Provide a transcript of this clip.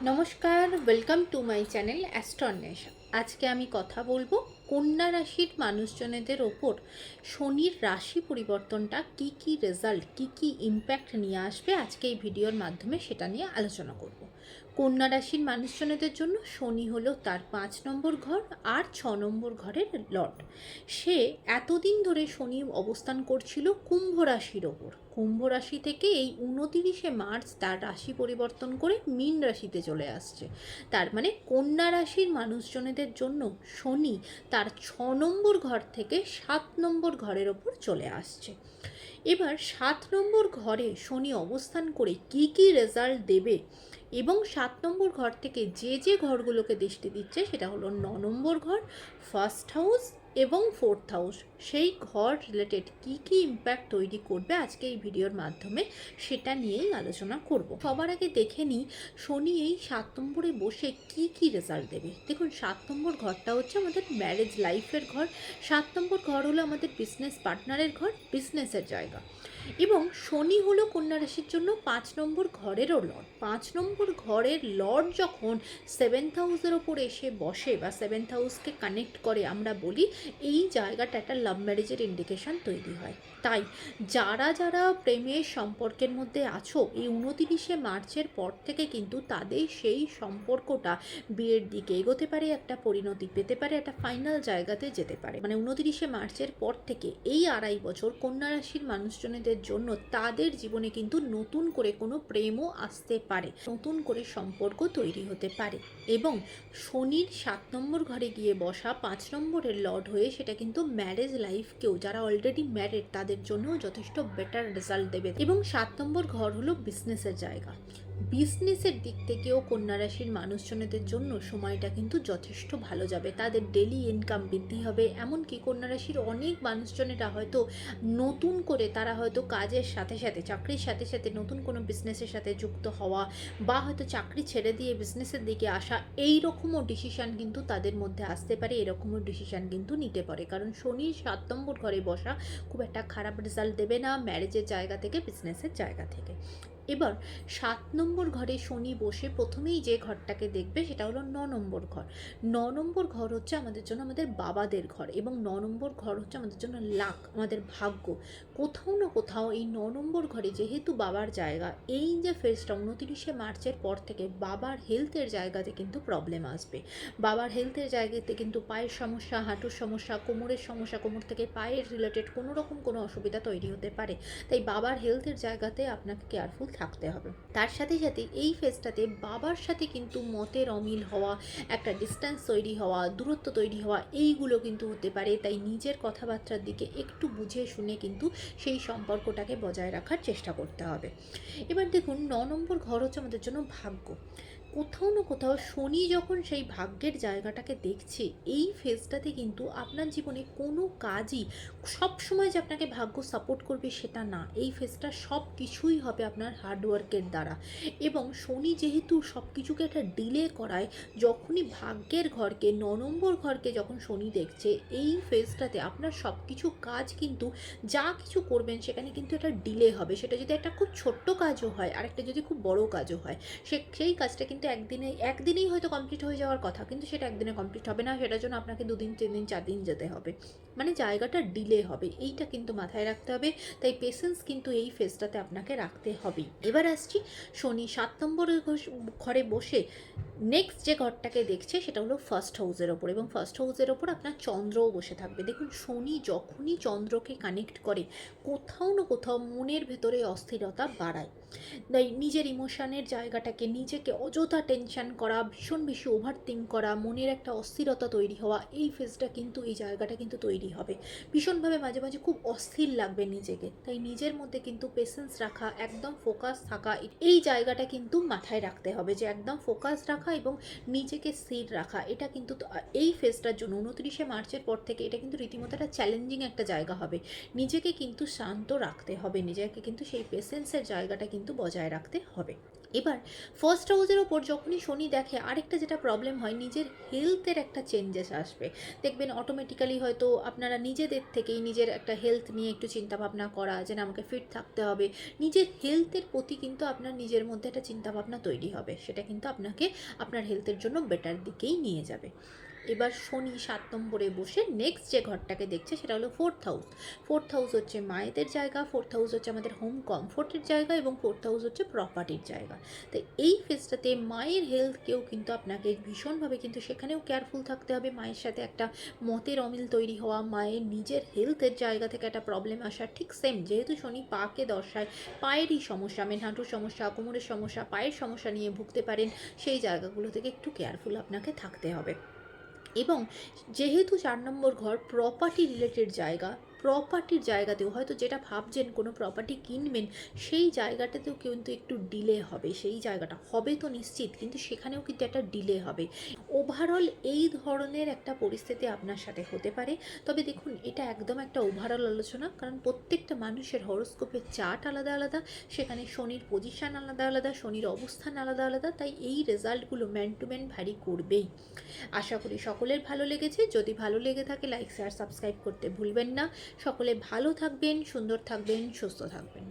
নমস্কার welcome to my channel অ্যাস্ট্রনেশ আজকে আমি কথা বলব কন্যা রাশির মানুষজনেদের ওপর শনির রাশি পরিবর্তনটা কি কি রেজাল্ট কি কি ইম্প্যাক্ট নিয়ে আসবে আজকে এই ভিডিওর মাধ্যমে সেটা নিয়ে আলোচনা করব। কন্যা রাশির মানুষজনেদের জন্য শনি হলো তার পাঁচ নম্বর ঘর আর ছ নম্বর ঘরের লর্ড সে এতদিন ধরে শনি অবস্থান করছিল কুম্ভ রাশির ওপর। কুম্ভ রাশি থেকে এই উনতিরিশে মার্চ তার রাশি পরিবর্তন করে মীন রাশিতে চলে আসছে। তার মানে কন্যা রাশির মানুষজনেদের জন্য শনি তার ছ নম্বর ঘর থেকে সাত নম্বর ঘরের ওপর চলে আসছে। এবার সাত নম্বর ঘরে শনি অবস্থান করে কি কি রেজাল্ট দেবে এবং সাত নম্বর ঘর থেকে যে যে ঘরগুলোকে দৃষ্টি দিচ্ছে, সেটা হলো ন নম্বর ঘর ফার্স্ট হাউস এবং ফোর্থ হাউস সেই ঘর রিলেটেড কি কি ইম্প্যাক্ট তৈরি করবে আজকে এই ভিডিওর মাধ্যমে সেটা নিয়েই আলোচনা করব। সবার আগে দেখে নিই, শনি এই সাত নম্বরে বসে কি কি রেজাল্ট দেবে। দেখুন, সাত নম্বর ঘরটা হচ্ছে আমাদের ম্যারেজ লাইফের ঘর, সাত নম্বর ঘর হলো আমাদের বিজনেস পার্টনারের ঘর বিজনেসের জায়গা। এবং শনি হলো কন্যা রাশির জন্য পাঁচ নম্বর ঘরেরও লর্ড পাঁচ নম্বর ঘরের লর্ড যখন সেভেন্থ হাউসের ওপর এসে বসে বা সেভেন্থ হাউসকে কানেক্ট করে আমরা বলি এই জায়গাটা একটা লাভ ম্যারেজের ইন্ডিকেশন তৈরি হয়। তাই যারা যারা প্রেমের সম্পর্কের মধ্যে আছো, এই উনতিরিশে মার্চের পর থেকে কিন্তু তাদের সেই সম্পর্কটা বিয়ের দিকে এগোতে পারে, একটা পরিণতি পেতে পারে, একটা ফাইনাল জায়গাতে যেতে পারে। মানে উনতিরিশে মার্চের পর থেকে এই আড়াই বছর কন্যা রাশির মানুষজনেদের জন্য তাদের জীবনে কিন্তু নতুন করে কোনো প্রেমও আসতে পারে, নতুন করে সম্পর্ক তৈরি হতে পারে। এবং শনির সাত নম্বর ঘরে গিয়ে বসা পাঁচ নম্বরের লর্ড হয়ে সেটা কিন্তু ম্যারেজ লাইফকেও যারা অলরেডি ম্যারেড তাদের জন্য যথেষ্ট বেটার রেজাল্ট দেবে। এবং সাত নম্বর ঘর হলো বিজনেসের জায়গা। বিজনেসের দিক থেকেও কন্যা রাশির মানুষজনেদের জন্য সময়টা কিন্তু যথেষ্ট ভালো যাবে। তাদের ডেলি ইনকাম বৃদ্ধি হবে। এমনকি কন্যা রাশির অনেক মানুষজনেরা হয়তো নতুন করে তারা হয়তো কাজের সাথে সাথে, চাকরির সাথে সাথে নতুন কোনো বিজনেসের সাথে যুক্ত হওয়া বা হয়তো চাকরি ছেড়ে দিয়ে বিজনেসের দিকে আসা এই রকমও ডিসিশান কিন্তু তাদের মধ্যে আসতে পারে। এরকমও ডিসিশান কিন্তু নিতে পারে। কারণ শনি সাত নম্বর ঘরে বসা খুব একটা খারাপ রেজাল্ট দেবে না ম্যারেজের জায়গা থেকে বিজনেসের জায়গা থেকে। এবার সাত নম্বর ঘরে শনি বসে প্রথমেই যে ঘরটাকে দেখবে সেটা হলো ন নম্বর ঘর। ন নম্বর ঘর হচ্ছে আমাদের জন্য আমাদের বাবাদের ঘর এবং ন নম্বর ঘর হচ্ছে আমাদের জন্য লাক, আমাদের ভাগ্য। কোথাও না কোথাও এই ন নম্বর ঘরে যেহেতু বাবার জায়গা, এই যে ফেজটা উনতিরিশে মার্চের পর থেকে বাবার হেলথের জায়গাতে কিন্তু প্রবলেম আসবে। বাবার হেলথের জায়গাতে কিন্তু পায়ের সমস্যা, হাঁটুর সমস্যা, কোমরের সমস্যা, কোমর থেকে পায়ের রিলেটেড কোনো রকম কোনো অসুবিধা তৈরি হতে পারে। তাই বাবার হেলথের জায়গাতে আপনাকে কেয়ারফুল থাকতে হবে। তার সাথে সাথে এই ফেজটাতে বাবার সাথে কিন্তু মতের অমিল হওয়া, একটা ডিস্ট্যান্স তৈরি হওয়া, দূরত্ব তৈরি হওয়া, এইগুলো কিন্তু হতে পারে। তাই নিজের কথাবার্তার দিকে একটু বুঝে শুনে কিন্তু সেই সম্পর্কটাকে বজায় রাখার চেষ্টা করতে হবে। এবার দেখুন, ন নম্বর ঘর হচ্ছে আমাদের জন্য ভাগ্য। কোথাও না কোথাও শনি যখন সেই ভাগ্যের জায়গাটাকে দেখছে, এই ফেজটাতে কিন্তু আপনার জীবনে কোনো কাজই সব সময় যে আপনাকে ভাগ্য সাপোর্ট করবে সেটা না। এই ফেজটা সব কিছুই হবে আপনার হার্ডওয়ার্কের দ্বারা। এবং শনি যেহেতু সব কিছুকে একটা ডিলে করায়, যখনই ভাগ্যের ঘরকে ন নম্বর ঘরকে যখন শনি দেখছে, এই ফেজটাতে আপনার সব কিছু কাজ কিন্তু যা কিছু করবেন সেখানে কিন্তু একটা ডিলে হবে। সেটা যদি একটা খুব ছোট্ট কাজও হয় আর একটা যদি খুব বড় কাজও হয়, সে সেই কাজটা কিন্তু একদিনে, একদিনেই হয়তো কমপ্লিট হয়ে যাওয়ার কথা, কিন্তু সেটা একদিনে কমপ্লিট হবে না, সেটার জন্য আপনাকে দুদিন তিন দিন চার দিন যেতে হবে। মানে জায়গাটা ডিলে হবে, এইটা কিন্তু মাথায় রাখতে হবে, তাই পেশেন্স কিন্তু এই ফেজটাতে আপনাকে রাখতে হবে এবার আসছি শনি সাত নম্বর ঘরে বসে নেক্সট যে ঘরটাকে দেখছে, সেটা হলো ফার্স্ট হাউসের ওপর, এবং ফার্স্ট হাউসের ওপর আপনার চন্দ্রও বসে থাকবে। দেখুন, শনি যখনই চন্দ্রকে কানেক্ট করে, কোথাও না কোথাও মনের ভেতরে অস্থিরতা বাড়ায়। নিজের ইমোশনের জায়গাটাকে নিজেকে অযথা টেনশন করা, ভীষণ বেশি ওভার থিঙ্ক করা, মনের একটা অস্থিরতা তৈরি হওয়া, এই ফেজটা কিন্তু, এই জায়গাটা কিন্তু তৈরি হবে। ভীষণভাবে মাঝে মাঝে খুব অস্থির লাগবে নিজেকে। তাই নিজের মধ্যে কিন্তু পেশেন্স রাখা, একদম ফোকাস থাকা, এই জায়গাটা কিন্তু মাথায় রাখতে হবে যে একদম ফোকাস রাখা এবং নিজেকে স্থির রাখা, এটা কিন্তু এই ফেজটার জন্য উনত্রিশে মার্চের পর থেকে এটা কিন্তু রীতিমতো একটা চ্যালেঞ্জিং একটা জায়গা হবে। নিজেকে কিন্তু শান্ত রাখতে হবে, নিজেকে কিন্তু সেই পেশেন্সের জায়গাটা কিন্তু বজায় রাখতে হবে। এবার ফার্স্ট হাউসের ওপর যখনই শনি দেখে আরেকটা যেটা প্রবলেম হয়, নিজের হেলথের একটা চেঞ্জেস আসবে। দেখবেন অটোমেটিক্যালি হয়তো আপনারা নিজেদের থেকেই নিজের একটা হেলথ নিয়ে একটু চিন্তা ভাবনা করা, যে না, আমাকে ফিট থাকতে হবে। নিজের হেলথের প্রতি কিন্তু আপনার নিজের মধ্যে একটা চিন্তাভাবনা তৈরি হবে। সেটা কিন্তু আপনাকে আপনার হেলথের জন্য বেটার দিকেই নিয়ে যাবে। এবার শনি সাত নম্বরে বসে নেক্সট যে ঘরটাকে দেখছে সেটা হলো ফোর্থ হাউস ফোর্থ হাউস হচ্ছে মায়েদের জায়গা ফোর্থ হাউস হচ্ছে আমাদের হোম কমফোর্টের জায়গা এবং ফোর্থ হাউস হচ্ছে প্রপার্টির জায়গা। তো এই ফেজটাতে মায়ের হেলথকেও কিন্তু আপনাকে ভীষণভাবে কিন্তু সেখানেও কেয়ারফুল থাকতে হবে। মায়ের সাথে একটা মতের অমিল তৈরি হওয়া, মায়ের নিজের হেলথের জায়গা থেকে একটা প্রবলেম আসা ঠিক সেম যেহেতু শনি পাকে দর্শায় পায়েরই সমস্যা মেন হাঁটুর সমস্যা কোমরের সমস্যা, পায়ের সমস্যা নিয়ে ভুগতে পারেন, সেই জায়গাগুলো থেকে একটু কেয়ারফুল আপনাকে থাকতে হবে। এবং যেহেতু চার নম্বর ঘর প্রপার্টি রিলেটেড জায়গা প্রপার্টির জায়গাতেও হয়তো যেটা ভাবছেন কোনো প্রপার্টি কিনবেন, সেই জায়গাটাতেও কিন্তু একটু ডিলে হবে, সেই জায়গাটা হবে তো নিশ্চিত, কিন্তু সেখানেও কিন্তু একটা ডিলে হবে। ওভারঅল এই ধরনের একটা পরিস্থিতি আপনার সাথে হতে পারে। তবে দেখুন, এটা একদম একটা ওভারঅল আলোচনা, কারণ প্রত্যেকটা মানুষের হরোস্কোপের চার্ট আলাদা আলাদা, সেখানে শনির পজিশান আলাদা আলাদা, শনির অবস্থান আলাদা আলাদা, তাই এই রেজাল্টগুলো ম্যান টু ম্যান ভ্যারি করবেই। আশা করি সকলের ভালো লেগেছে। যদি ভালো লেগে থাকে লাইক শেয়ার সাবস্ক্রাইব করতে ভুলবেন না। সকলে ভালো থাকবেন, সুন্দর থাকবেন, সুস্থ থাকবেন।